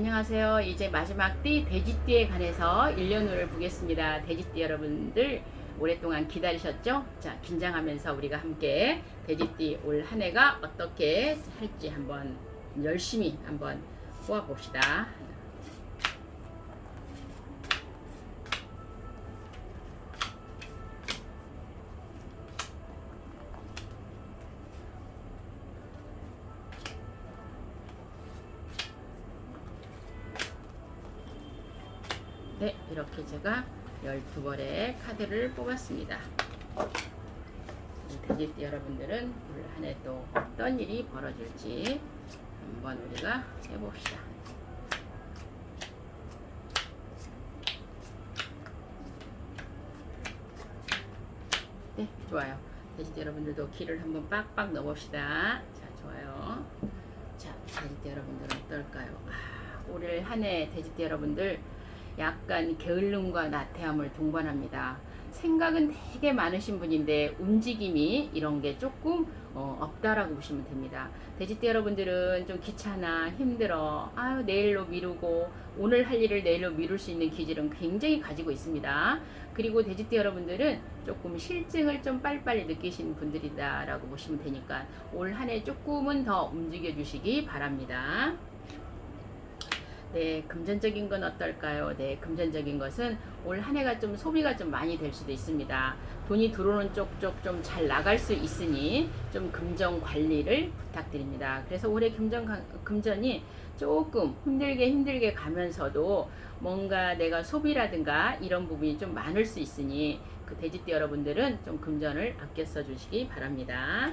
안녕하세요. 이제 마지막 띠 돼지띠에 관해서 1년 후를 보겠습니다. 돼지띠 여러분들 오랫동안 기다리셨죠? 자, 긴장하면서 우리가 함께 돼지띠 올 한 해가 어떻게 할지 한번 열심히 한번 뽑아봅시다. 네, 이렇게 제가 12벌의 카드를 뽑았습니다. 돼지띠 여러분들은 올 한해 또 어떤 일이 벌어질지 한번 우리가 해봅시다. 네, 좋아요. 돼지띠 여러분들도 길을 한번 빡빡 넣어봅시다. 자, 좋아요. 자, 돼지띠 여러분들은 어떨까요? 아, 올한해 돼지띠 여러분들 약간 게을름과 나태함을 동반합니다. 생각은 되게 많으신 분인데 움직임이 이런 게 조금 어, 없다라고 보시면 됩니다. 돼지띠 여러분들은 좀 귀찮아, 힘들어, 아유 내일로 미루고 오늘 할 일을 내일로 미룰 수 있는 기질은 굉장히 가지고 있습니다. 그리고 돼지띠 여러분들은 조금 실증을 좀 빨리빨리 느끼시는 분들이다라고 보시면 되니까 올 한 해 조금은 더 움직여 주시기 바랍니다. 네, 금전적인 건 어떨까요? 네, 금전적인 것은 올 한 해가 좀 소비가 좀 많이 될 수도 있습니다. 돈이 들어오는 쪽쪽 좀 잘 나갈 수 있으니 좀 금전 관리를 부탁드립니다. 그래서 올해 금전 가- 금전이 조금 힘들게 힘들게 가면서도 뭔가 내가 소비라든가 이런 부분이 좀 많을 수 있으니 그 돼지띠 여러분들은 좀 금전을 아껴 써 주시기 바랍니다.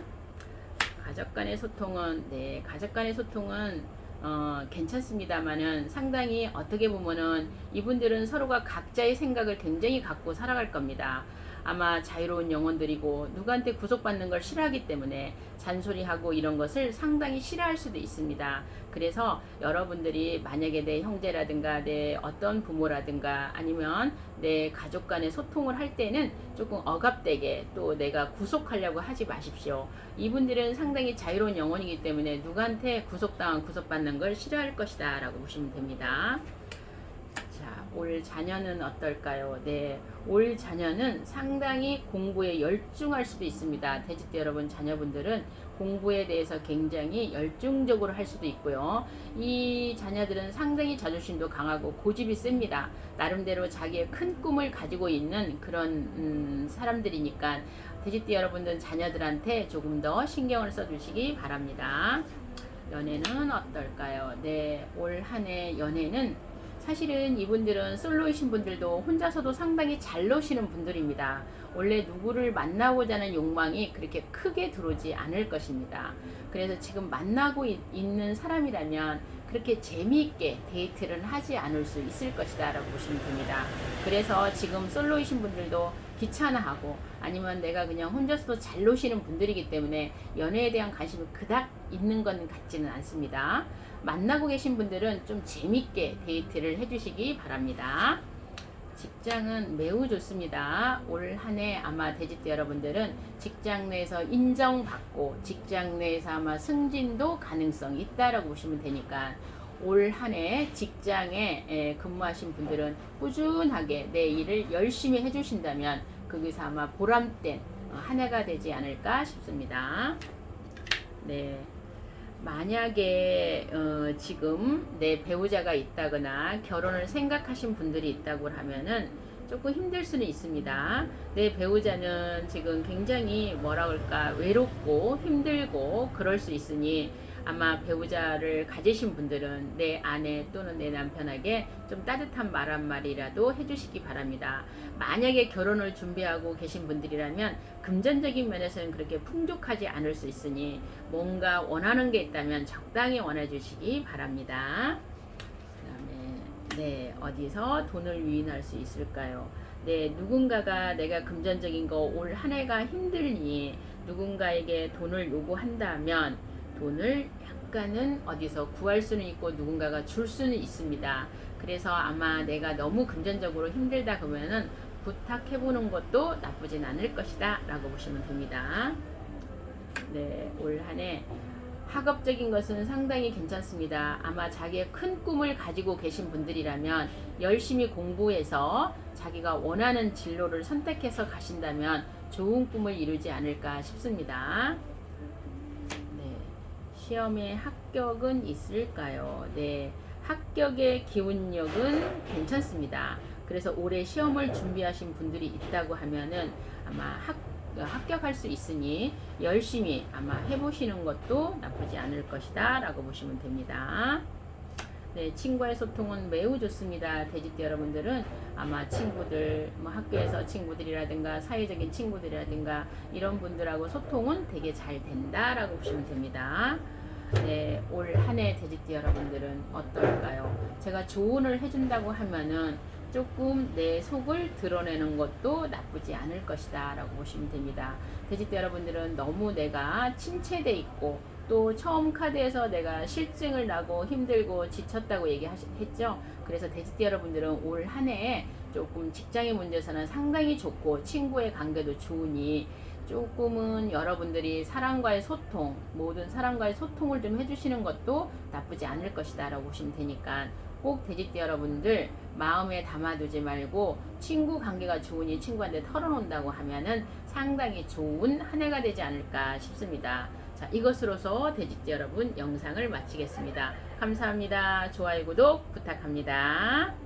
가족 간의 소통은 네 가족 간의 소통은 어, 괜찮습니다만은 상당히 어떻게 보면은 이분들은 서로가 각자의 생각을 굉장히 갖고 살아갈 겁니다. 아마 자유로운 영혼들이고 누구한테 구속받는 걸 싫어하기 때문에 잔소리하고 이런 것을 상당히 싫어할 수도 있습니다. 그래서 여러분들이 만약에 내 형제라든가 내 어떤 부모라든가 아니면 내 가족 간의 소통을 할 때는 조금 억압되게 또 내가 구속하려고 하지 마십시오. 이분들은 상당히 자유로운 영혼이기 때문에 누구한테 구속당한 구속받는 걸 싫어할 것이다 라고 보시면 됩니다. 자, 올 자녀는 어떨까요? 네, 올 자녀는 상당히 공부에 열중할 수도 있습니다. 돼지띠 여러분 자녀분들은 공부에 대해서 굉장히 열중적으로 할 수도 있고요. 이 자녀들은 상당히 자존심도 강하고 고집이 셉니다. 나름대로 자기의 큰 꿈을 가지고 있는 그런 음, 사람들이니까 돼지띠 여러분들 자녀들한테 조금 더 신경을 써주시기 바랍니다. 연애는 어떨까요? 네, 올 한 해 연애는 사실은 이분들은 솔로이신 분들도 혼자서도 상당히 잘 노시는 분들입니다. 원래 누구를 만나고자 하는 욕망이 그렇게 크게 들어오지 않을 것입니다. 그래서 지금 만나고 있- 있는 사람이라면 그렇게 재미있게 데이트를 하지 않을 수 있을 것이다 라고 보시면 됩니다. 그래서 지금 솔로이신 분들도 귀찮아하고 아니면 내가 그냥 혼자서도 잘 노시는 분들이기 때문에 연애에 대한 관심이 그닥 있는 건 같지는 않습니다. 만나고 계신 분들은 좀 재밌게 데이트를 해주시기 바랍니다. 직장은 매우 좋습니다. 올 한 해 아마 돼지띠 여러분들은 직장 내에서 인정받고 직장 내에서 아마 승진도 가능성이 있다라고 보시면 되니까 올 한 해 직장에 에, 근무하신 분들은 꾸준하게 내 일을 열심히 해주신다면 거기서 아마 보람된 어, 한 해가 되지 않을까 싶습니다. 네. 만약에 어, 지금 내 배우자가 있다거나 결혼을 생각하신 분들이 있다고 하면은 조금 힘들 수는 있습니다. 내 배우자는 지금 굉장히 뭐라 그럴까 외롭고 힘들고 그럴 수 있으니 아마 배우자를 가지신 분들은 내 아내 또는 내 남편에게 좀 따뜻한 말 한마디라도 해주시기 바랍니다. 만약에 결혼을 준비하고 계신 분들이라면 금전적인 면에서는 그렇게 풍족하지 않을 수 있으니 뭔가 원하는 게 있다면 적당히 원해 주시기 바랍니다. 그 다음에 네 어디서 돈을 유인할 수 있을까요? 네 누군가가 내가 금전적인 거 올 한 해가 힘들니 누군가에게 돈을 요구한다면 돈을 약간은 어디서 구할 수는 있고 누군가가 줄 수는 있습니다. 그래서 아마 내가 너무 금전적으로 힘들다 그러면은 부탁해 보는 것도 나쁘진 않을 것이다 라고 보시면 됩니다. 네, 올 한해 학업적인 것은 상당히 괜찮습니다. 아마 자기의 큰 꿈을 가지고 계신 분들이라면 열심히 공부해서 자기가 원하는 진로를 선택해서 가신다면 좋은 꿈을 이루지 않을까 싶습니다. 네. 시험에 합격은 있을까요? 네. 합격의 기운력은 괜찮습니다. 그래서 올해 시험을 준비하신 분들이 있다고 하면은 아마 합, 합격할 수 있으니 열심히 아마 해보시는 것도 나쁘지 않을 것이다 라고 보시면 됩니다. 네, 친구와의 소통은 매우 좋습니다. 돼지띠 여러분들은 아마 친구들, 뭐 학교에서 친구들이라든가 사회적인 친구들이라든가 이런 분들하고 소통은 되게 잘 된다라고 보시면 됩니다. 네, 올 한 해 돼지띠 여러분들은 어떨까요? 제가 조언을 해준다고 하면은 조금 내 속을 드러내는 것도 나쁘지 않을 것이다 라고 보시면 됩니다. 돼지띠 여러분들은 너무 내가 침체돼 있고 또 처음 카드에서 내가 실증을 나고 힘들고 지쳤다고 얘기했죠. 그래서 돼지띠 여러분들은 올 한 해에 조금 직장의 문제에서는 상당히 좋고 친구의 관계도 좋으니 조금은 여러분들이 사람과의 소통, 모든 사람과의 소통을 좀 해주시는 것도 나쁘지 않을 것이다 라고 보시면 되니까 꼭 돼지띠 여러분들 마음에 담아두지 말고 친구 관계가 좋으니 친구한테 털어놓는다고 하면은 상당히 좋은 한 해가 되지 않을까 싶습니다. 자, 이것으로서 돼지띠 여러분 영상을 마치겠습니다. 감사합니다. 좋아요, 구독 부탁합니다.